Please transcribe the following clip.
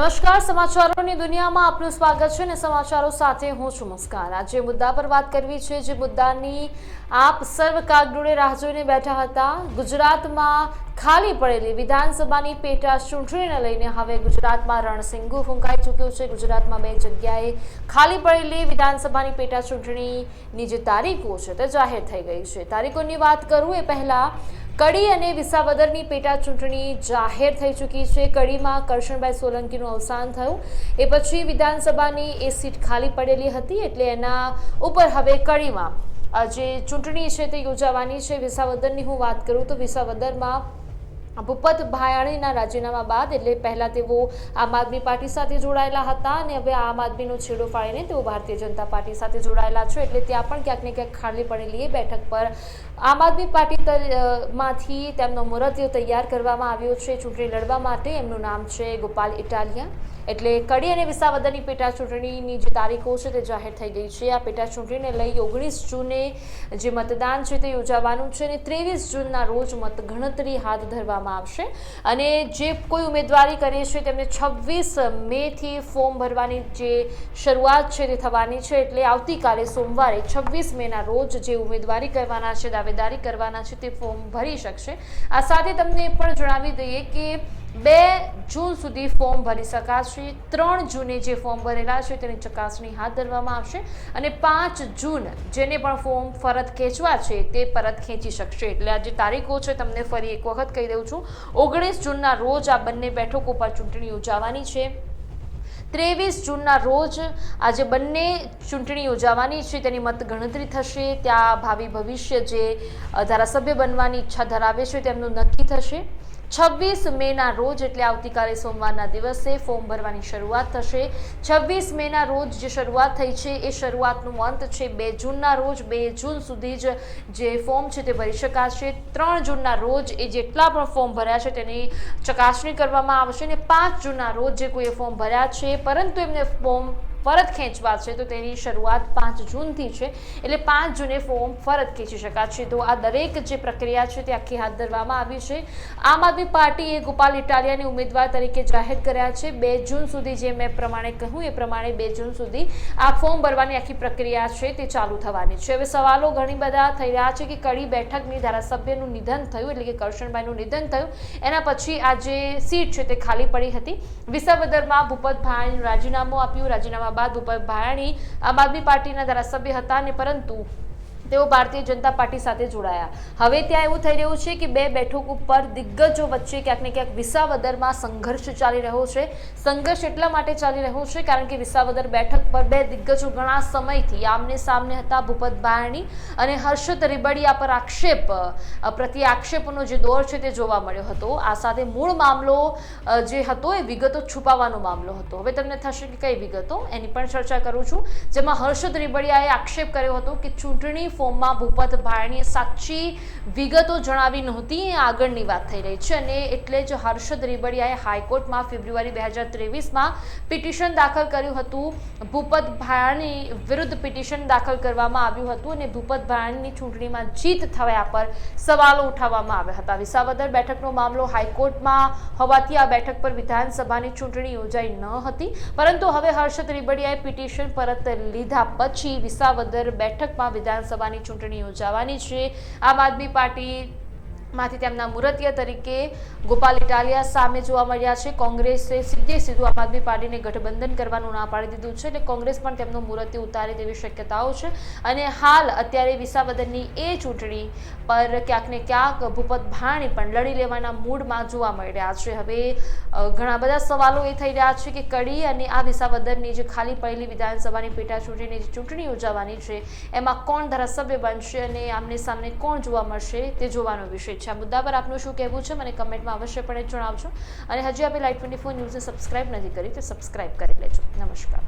નમસ્કાર, સમાચારોની દુનિયામાં આપનું સ્વાગત છે અને સમાચારો સાથે હું છું મુસ્કાન. આજે મુદ્દા પર વાત કરવી છે જે મુદ્દાની આપ સર્વ કાગડોળે રાહ જોઈને બેઠા હતા. ગુજરાતમાં ખાલી પડેલી વિધાનસભાની પેટા ચૂંટણીને લઈને હવે ગુજરાતમાં રણસિંગુ ફૂંકાઈ ચૂક્યું છે. ગુજરાતમાં બે જગ્યાએ ખાલી પડેલી વિધાનસભાની પેટા ચૂંટણીની જે તારીખો છે તે જાહેર થઈ ગઈ છે. તારીખોની વાત કરું એ પહેલા કડી અને વિસાવદરની પેટા ચૂંટણી જાહેર થઈ ચૂકી છે. કડીમાં કરશનભાઈ સોલંકીનું અવસાન થયું. એ પછી વિધાનસભાની એ સીટ ખાલી પડેલી હતી એટલે એના ઉપર હવે કડીમાં. જે ચૂંટણી છે તે યોજાવાની છે. વિસાવદરની હું વાત કરું તો વિસાવદરમાં ભૂપત ભાયાણીના રાજીનામા બાદ એટલે પહેલાં તેઓ આમ આદમી પાર્ટી સાથે જોડાયેલા હતા અને હવે આમ આદમીનો છેડો ફાળીને તેઓ ભારતીય જનતા પાર્ટી સાથે જોડાયેલા છે. એટલે ત્યાં પણ ક્યાંક ને ક્યાંક ખાલી પડેલી એ બેઠક પર આમ આદમી પાર્ટી માંથી તેમનો મુરતિયો તૈયાર કરવામાં આવ્યો છે. ચૂંટણી લડવા માટે એમનું નામ છે ગોપાલ ઇટાલિયા. એટલે કડી અને વિસાવદરની પેટા ચૂંટણીની જે તારીખો છે તે જાહેર થઈ ગઈ છે. આ પેટા ચૂંટણીને લઈ ઓગણીસ જૂને જે મતદાન છે તે યોજાવાનું છે અને ત્રેવીસ જૂનના રોજ મતગણતરી હાથ ધરવામાં આવશે. અને જે કોઈ ઉમેદવારી કરે છે તેમને છવ્વીસ મેથી ફોર્મ ભરવાની જે શરૂઆત છે તે થવાની છે. એટલે આવતીકાલે સોમવારે છવ્વીસ મેના રોજ જે ઉમેદવારી કરવાના છે, દાવેદારી કરવાના છે તે ફોર્મ ભરી શકશે. આ સાથે તમને પણ જણાવી દઈએ કે બે જૂન સુધી ફોર્મ ભરી શકાશે. ત્રણ જૂને જે ફોર્મ ભરેલા છે તેની ચકાસણી હાથ ધરવામાં આવશે અને પાંચ જૂન જેને પણ ફોર્મ ફરત ખેંચવા છે તે પરત ખેંચી શકશે. એટલે આ જે તારીખો છે, તમને ફરી એક વખત કહી દઉં છું. ઓગણીસ જૂનના રોજ આ બંને બેઠકો પર ચૂંટણી યોજાવાની છે. ત્રેવીસ જૂનના રોજ આજે બંને ચૂંટણી યોજાવાની છે, તેની મતગણતરી થશે. ત્યાં ભાવિ ભવિષ્ય જે ધારાસભ્ય બનવાની ઈચ્છા ધરાવે છે, તેમનું નક્કી થશે. છવ્વીસ મેના રોજ, એટલે આવતીકાલે સોમવારના દિવસે ફોર્મ ભરવાની શરૂઆત થશે. છવ્વીસ મેના રોજ જે શરૂઆત થઈ છે, એ શરૂઆતનું અંત છે. બે જૂનના રોજ, બે જૂન સુધી જ જે ફોર્મ છે તે ભરી શકાશે. ત્રણ જૂનના રોજ એ જેટલા પણ ફોર્મ ભર્યા છે તેની ચકાસણી કરવામાં આવશે. અને પાંચ જૂનના રોજ જે કોઈએ ફોર્મ ભર્યા છે, પરંતુ એમને ફોર્મ પરત ખેંચવા છે, તો તેની શરૂઆત પાંચ જૂનથી છે. એટલે પાંચ જૂને ફોર્મ પરત ખેંચી શકાશે તો આ દરેક જે પ્રક્રિયા છે, તે આખી હાથ ધરવામાં આવી છે. આમ આદમી પાર્ટીએ ગોપાલ ઇટાલિયાને ઉમેદવાર તરીકે જાહેર કર્યા છે. બે જૂન સુધી જે મેં પ્રમાણે કહ્યું, એ પ્રમાણે બે જૂન સુધી આ ફોર્મ ભરવાની આખી પ્રક્રિયા છે, તે ચાલુ થવાની છે. હવે સવાલો ઘણી બધા થઈ રહ્યા છે કે કડી બેઠકની ધારાસભ્યનું નિધન થયું, એટલે કે કરશનભાઈનું નિધન થયું. એના પછી આ જે સીટ છે, તે ખાલી પડી હતી. વિસાવદરમાં ભૂપતભાઈ રાજીનામું આપ્યું. રાજીનામા બાદ ભૂપત ભાયાણી આમ આદમી પાર્ટીના ધારાસભ્ય હતા અને પરંતુ તેઓ ભારતીય જનતા પાર્ટી સાથે જોડાયા. હવે ત્યાં એવું થઈ રહ્યું છે કે બે બેઠક ઉપર દિગ્ગજો વચ્ચે ક્યાંક ને ક્યાંક વિસાવદરમાં સંઘર્ષ ચાલી રહ્યો છે. સંઘર્ષ એટલા માટે ચાલી રહ્યો છે કારણ કે વિસાવદર બેઠક પર બે દિગ્ગજો ઘણા સમયથી આમને સામને હતા ભૂપત બાયણી અને હર્ષદ રીબડિયા પર આક્ષેપ પ્રત્યે આક્ષેપોનો જે દોર છે તે જોવા મળ્યો હતો. આ સાથે મૂળ મામલો જે હતો એ વિગતો છુપાવવાનો મામલો હતો. હવે તમને થશે કે કઈ વિગતો? એની પણ ચર્ચા કરું છું. જેમાં હર્ષદ રીબડિયાએ આક્ષેપ કર્યો હતો કે ચૂંટણી ફોર્મમાં ભૂપત ભાયણીએ સાચી વિગતો જણાવી નહોતી, એ આગળની વાત થઈ રહી છે અને એટલે જ હર્ષદ રીબડિયાએ હાઈકોર્ટમાં ફેબ્રુઆરી બે હજાર ત્રેવીસમાં પિટિશન દાખલ કર્યું હતું. ભૂપત ભાયાણી વિરુદ્ધ પિટિશન દાખલ કરવામાં આવ્યું હતું અને ભૂપત ભાયાણીની ચૂંટણીમાં જીત થયા પર સવાલો ઉઠાવવામાં આવ્યા હતા. વિસાવદર બેઠકનો મામલો હાઈકોર્ટમાં હોવાથી આ બેઠક પર વિધાનસભાની ચૂંટણી યોજાઈ ન હતી. પરંતુ હવે હર્ષદ રીબડિયાએ પિટિશન પરત લીધા પછી વિસાવદર બેઠકમાં વિધાનસભાની ચૂંટણી યોજાવાની છે. આમ આદમી પાર્ટી માંથી તેમના મુરતિયા તરીકે ગોપાલ ઇટાલિયા સામે જોવા મળ્યા છે. કોંગ્રેસે સીધે સીધું આમ આદમી પાર્ટીને ગઠબંધન કરવાનું ના પાડી દીધું છે અને કોંગ્રેસ પણ તેમનું મુરતી ઉતારે તેવી શક્યતાઓ છે. અને હાલ અત્યારે વિસાવદનની એ ચૂંટણી પર ક્યાંક ને ક્યાંક ભૂપત ભાણી પણ લડી લેવાના મૂડમાં જોવા મળી રહ્યા છે. હવે ઘણા બધા સવાલો એ થઈ રહ્યા છે કે કડી અને આ વિસાવદનની જે ખાલી પડેલી વિધાનસભાની પેટા ચૂંટણીની જે ચૂંટણી યોજાવાની છે, એમાં કોણ ધારાસભ્ય બનશે અને આમને સામને કોણ જોવા મળશે તે જોવાનો વિષય છે આ મુદ્દા પર આપનું શું કહેવું છે, મને કમેન્ટમાં અવશ્યપણે જણાવજો. અને હજી આપણે લાઈવ ટ્વેન્ટી ફોર ન્યૂઝને સબસ્ક્રાઇબ નથી કરી, તો સબસ્ક્રાઈબ કરી લેજો. નમસ્કાર.